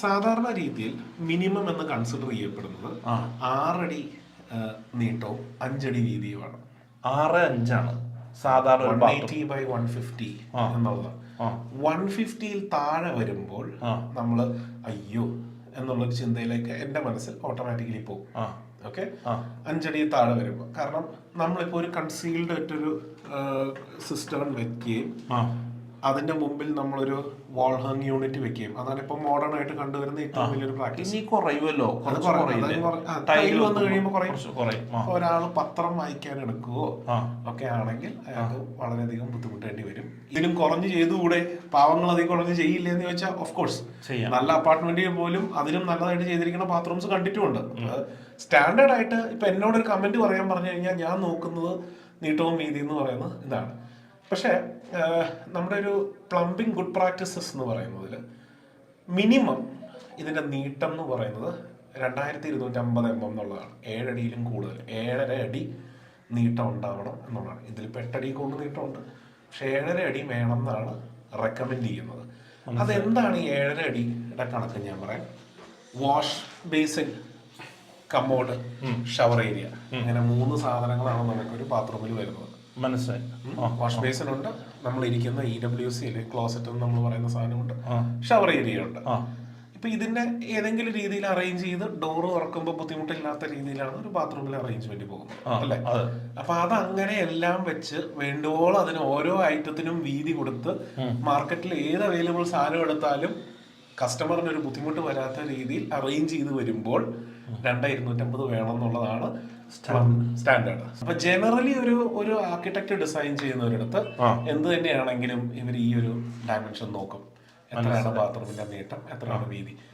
സാധാരണ രീതിയിൽ മിനിമം എന്ന് കൺസിഡർ ചെയ്യപ്പെടുന്നത്. ആറടി നീട്ടവും അഞ്ചടി വീതിയുമാണ്. ആറ് അഞ്ചാണ്. സാധാരണ one eighty by one fifty എന്നുള്ളത്. വൺ ഫിഫ്റ്റിയിൽ താഴെ വരുമ്പോൾ. നമ്മൾ അയ്യോ എന്നുള്ളൊരു ചിന്തയിലേക്ക് എന്റെ മനസ്സിൽ ഓട്ടോമാറ്റിക്കലി പോകും. ഓക്കെ. അഞ്ചടി താഴെ വരുമ്പോൾ. കാരണം നമ്മളിപ്പോൾ ഒരു കൺസീൽഡ് ആയിട്ടൊരു സിസ്റ്റം വെക്കുകയും അതിന്റെ മുമ്പിൽ നമ്മളൊരു വാൾ ഹാങ് യൂണിറ്റ് വെക്കുകയും. അതാണ് ഇപ്പൊ മോഡേൺ ആയിട്ട് കണ്ടുവരുന്ന ഏറ്റവും വലിയൊരു പ്രാക്ടീസ് കുറയുമല്ലോ. ടൈൽ ടൈൽ കഴിയുമ്പോൾ കുറയും. ഒരാൾ പത്രം വായിക്കാൻ എടുക്കുകയോ ആ. ഒക്കെ ആണെങ്കിൽ അയാൾക്ക് വളരെയധികം ബുദ്ധിമുട്ടേണ്ടി വരും. ഇതിലും കുറഞ്ഞു ചെയ്തുകൂടെ? പാവങ്ങൾ അധികം കുറഞ്ഞ് ചെയ്യില്ല എന്ന് ചോദിച്ചാൽ ഓഫ് കോഴ്സ് നല്ല അപ്പാർട്ട്മെന്റിൽ പോലും അതിലും നല്ലതായിട്ട് ചെയ്തിരിക്കുന്ന ബാത്റൂംസ് കണ്ടിട്ടുമുണ്ട്. സ്റ്റാൻഡേർഡ് ആയിട്ട് ഇപ്പൊ എന്നോട് ഒരു കമന്റ് പറയാൻ പറഞ്ഞു കഴിഞ്ഞാൽ ഞാൻ നോക്കുന്നത് നീട്ടവും വീതി എന്ന് പറയുന്നത് ഇതാണ്. പക്ഷേ നമ്മുടെ ഒരു പ്ലംബിംഗ് ഗുഡ് പ്രാക്ടീസസ് എന്ന് പറയുന്നതിൽ മിനിമം ഇതിന്റെ നീട്ടം എന്ന് പറയുന്നത് രണ്ടായിരത്തി ഇരുന്നൂറ്റി അമ്പത് എം എം എന്നുള്ളതാണ്. ഏഴടിയിലും കൂടുതൽ ഏഴര അടി നീട്ടം ഉണ്ടാവണം എന്നുള്ളതാണ്. ഇതിൽ എട്ടടി കൊണ്ട് നീട്ടമുണ്ട്. പക്ഷേ ഏഴര അടി വേണം എന്നാണ് റെക്കമെൻഡ് ചെയ്യുന്നത്. അതെന്താണ് ഈ ഏഴര അടിയുടെ കണക്ക് ഞാൻ പറയാം? Wash basin commode shower area അങ്ങനെ മൂന്ന് സാധനങ്ങളാണ് നമുക്ക് ഒരു ബാത്റൂമിൽ വരുന്നത്. മനസ്സിലായി. വാഷ് ബേസിൻ ഉണ്ട്. നമ്മൾ ഇരിക്കുന്ന ഇ ഡബ്ല്യു സി അല്ലെങ്കിൽ ക്ലോസറ്റ് എന്ന് നമ്മൾ പറയുന്ന സാധനമുണ്ട്. ഷവർ ഏരിയ ഉണ്ട്. ഇപ്പൊ ഇതിന്റെ ഏതെങ്കിലും രീതിയിൽ അറേഞ്ച് ചെയ്ത് ഡോർ തുറക്കുമ്പോൾ ബുദ്ധിമുട്ടില്ലാത്ത രീതിയിലാണ് ഒരു ബാത്റൂമിൽ അറേഞ്ച്മെന്റ് പോകുന്നത്. അല്ലെ? അപ്പൊ അത്. അങ്ങനെ എല്ലാം വെച്ച് വേണ്ടുവോളം അതിന് ഓരോ ഐറ്റത്തിനും വീതി കൊടുത്ത് മാർക്കറ്റിൽ ഏത് അവൈലബിൾ സാധനം എടുത്താലും കസ്റ്റമറിന് ഒരു ബുദ്ധിമുട്ട് വരാത്ത രീതിയിൽ അറേഞ്ച് ചെയ്ത് വരുമ്പോൾ രണ്ട് ഇരുന്നൂറ്റമ്പത് വേണം എന്നുള്ളതാണ് സ്റ്റാൻഡേർഡ് അപ്പൊ ജനറലി ഒരു ഒരു ആർക്കിടെക്ട് ഡിസൈൻ ചെയ്യുന്നവരടുത്ത്. എന്ത് തന്നെയാണെങ്കിലും ഇവർ ഈ ഒരു ഡയമെൻഷൻ നോക്കും. എത്രയാണ് ബാത്റൂമിന്റെ നീട്ടം എത്രയാണ് വീതി.